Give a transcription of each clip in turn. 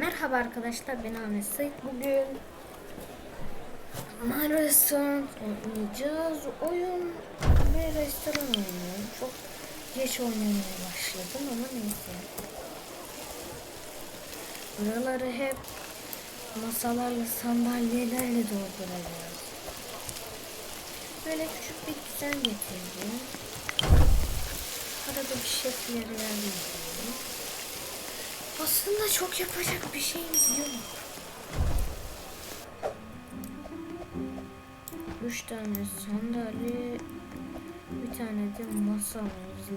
Merhaba arkadaşlar ben Ahmet Sait. Bugün Restoran oynayacağız. Oyun ve restoran oynuyorum. Çok geç oynamaya başladım ama neyse. Buraları hep masalarla sandalyelerle dolduracağız. Böyle küçük bir düzen getirdim. Arada bir şefleri yapıyorum. Aslında çok yapacak bir şeyimiz yok. Üç tane sandalye, bir tane de masamız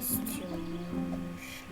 istiyormuş.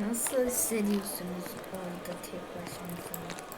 Nasıl hissediyorsunuz orada tek başınıza?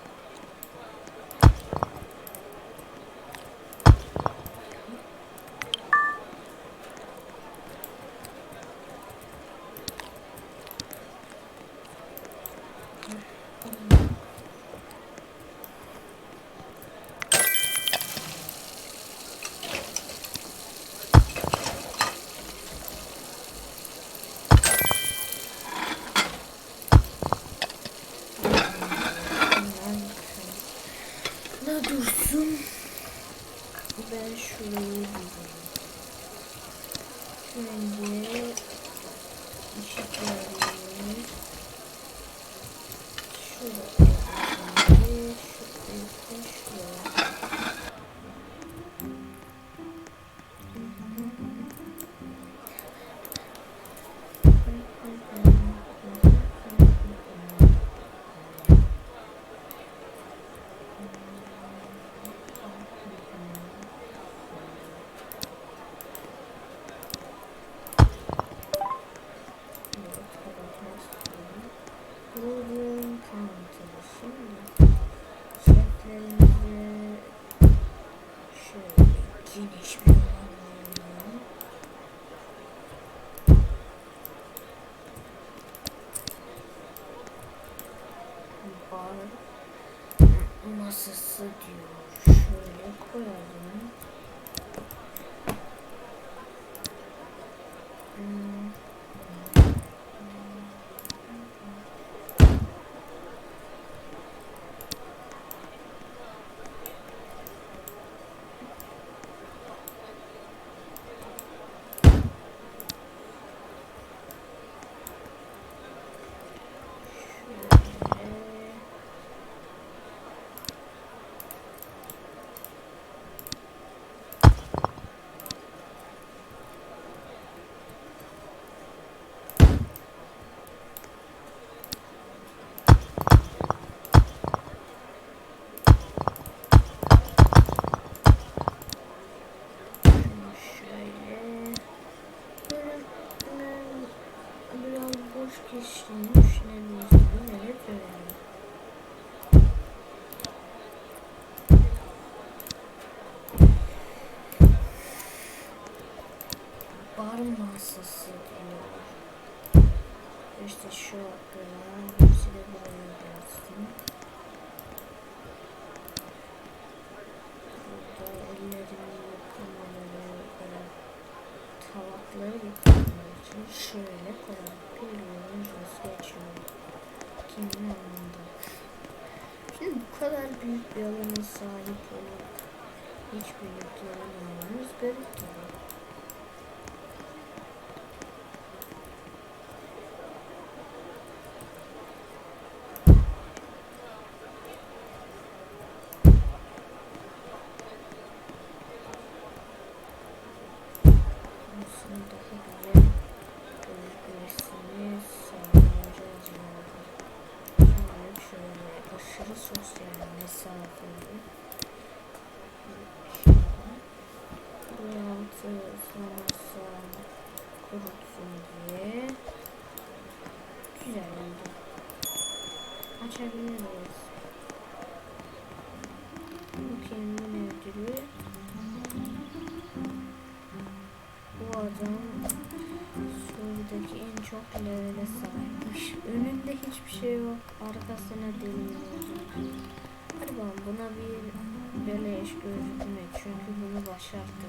İşlemi düşünebilirsiniz. Evet öyle. Bar masası diyor. İşte şu hakkında tabakları yıkamaları için şöyle koyalım. Biliyoruz nasıl geçiyor. Kimin anında. Şimdi bu kadar büyük bir alana sahip olup hiç birlikte olamamamız garip tabii. Aslında daha güzel gözükmesini sağlayacağız yani. Sonra şöyle aşırı sosyal mesafeli bu altı sonrası kurutsun diye güzel oldu. Açabiliriz. Bu kendini ödülü adam Şuradaki en çok levele sahipmiş. Önünde hiçbir şey yok. Arkasına deniyor. Hadi bakalım buna bir beleş gözükmek. Çünkü bunu başardı.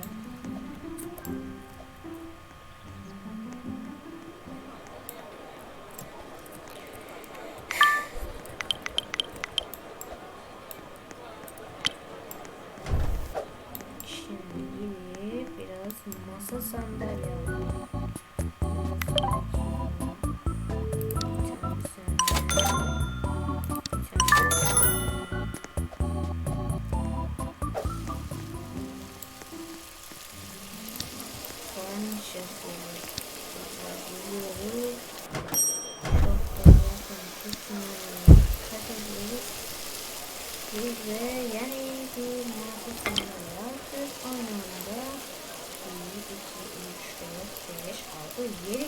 Уверен,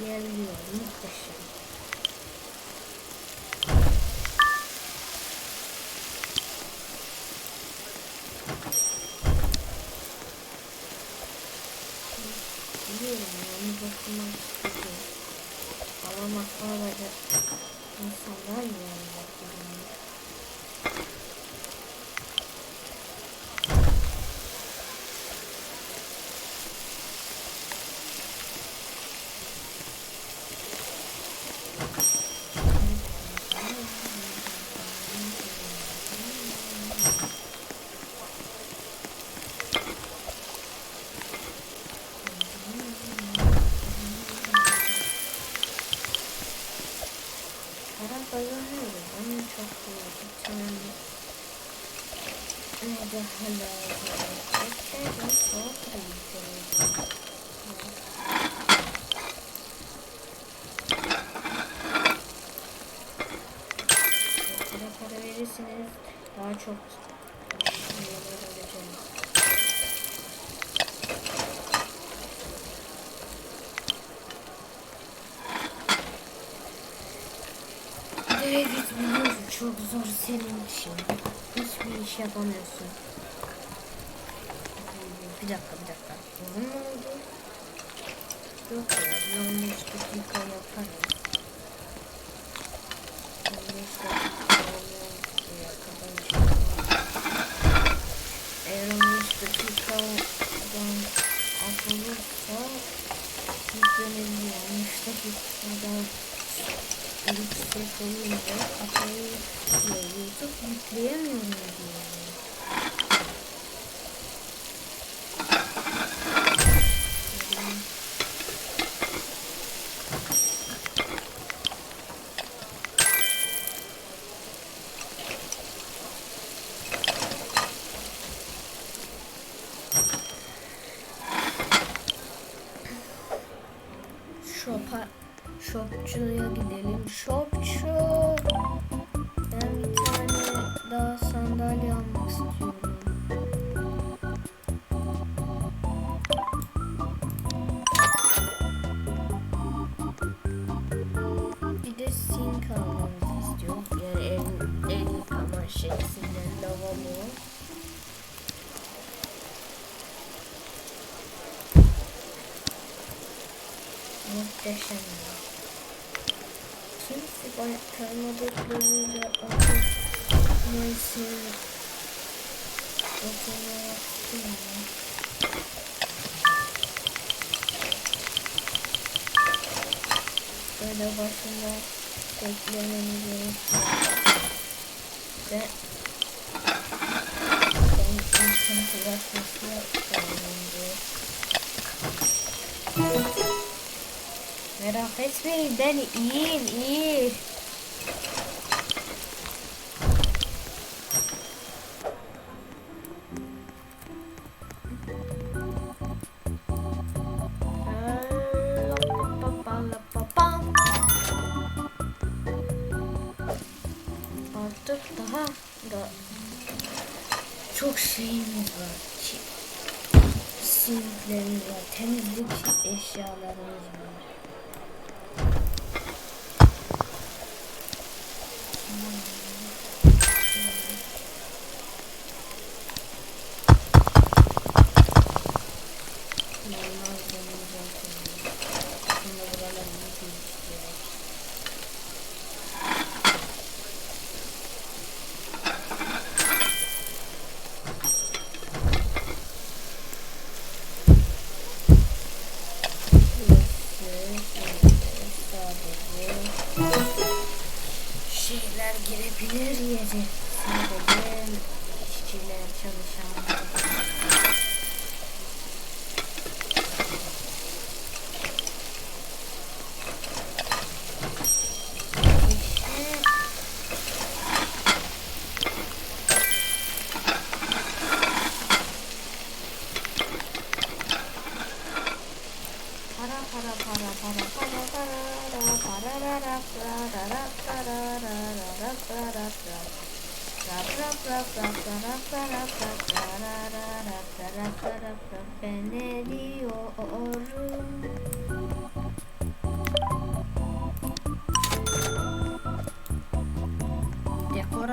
я не ну, прощаю. Çok. David biliyorum çok zor senin için. Hiçbir iş yapamıyorsun. Bir dakika bir dakika. Uzun mu oldu? Yok ya bir 15 dakika yaparım. Yüksek olunca kafayı YouTube yükleyemiyorum Muhteşem ya. Kimse bana termada bölümünde atmasın. Otoma yaptım ya. Böyle başında beklememiz gerekiyor. Ve Thank you. Merak etmeyin ben iyiyim iyi. Artık daha da çok şeyimiz var. Simitlerimiz var. Temizlik eşyalarımız var.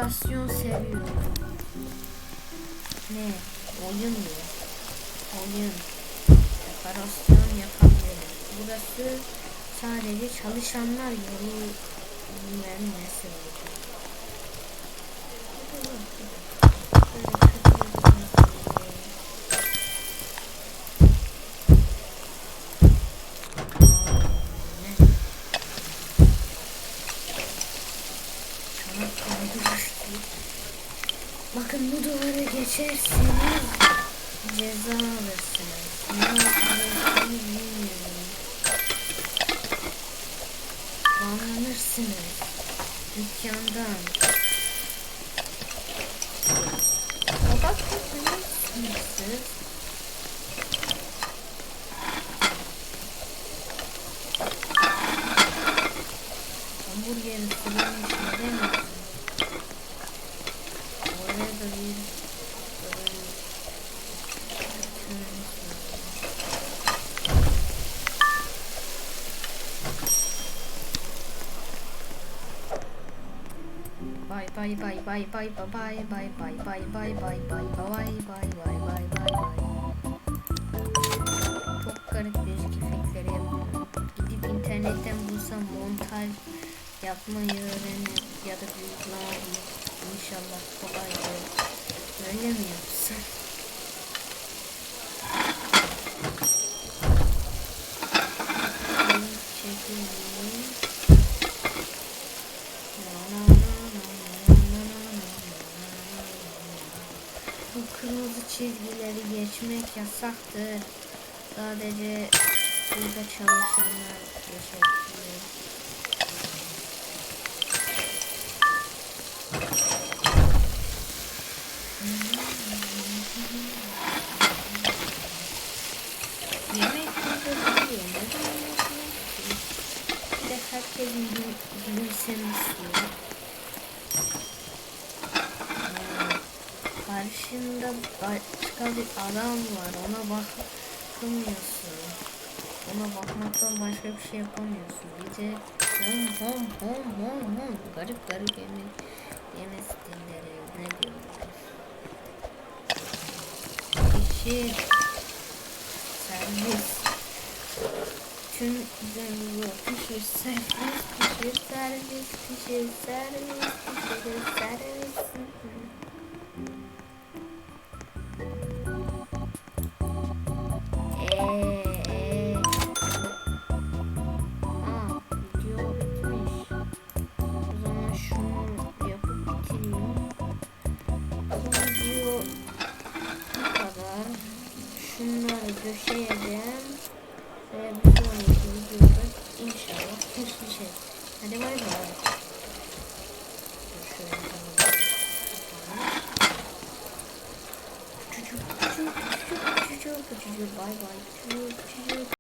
Dekorasyon seviyorum. Ne? Oyun diyor. Oyun. Dekorasyon yapabilirim. Burası sadece çalışanlar yolu vermesi olacak. içerseniz ceza alırsınız. Ne yapıyorsunuz bilmiyorum. Banlanırsınız. Dükkandan. Kabak tutmuyorsunuz siz. Hamburgerin sırrını içinde mi? Bye bye bye bye bye bye bye bye bye bye bye bye bye bye bye Çok garip değişik efektleri. Gidip internetten bulsam montaj yapmayı öğrenir ya da büyükler İnşallah kolaydır. Öyle mi yapsam? Çizgileri geçmek yasaktır. Sadece burada çalışanlar geçebilir. Yemek burada yemek? Bir de herkesin gül- gülümsemesi Karşında başka bir adam var. Ona bakamıyorsun. Ona bakmaktan başka bir şey yapamıyorsun. Bir de hom hom hom hom hom. Garip garip yemek yeme stilleri. Ne diyorlar? Kişi servis Tüm üzerimize pişir servis, pişir servis, pişir servis, pişir servis. hand.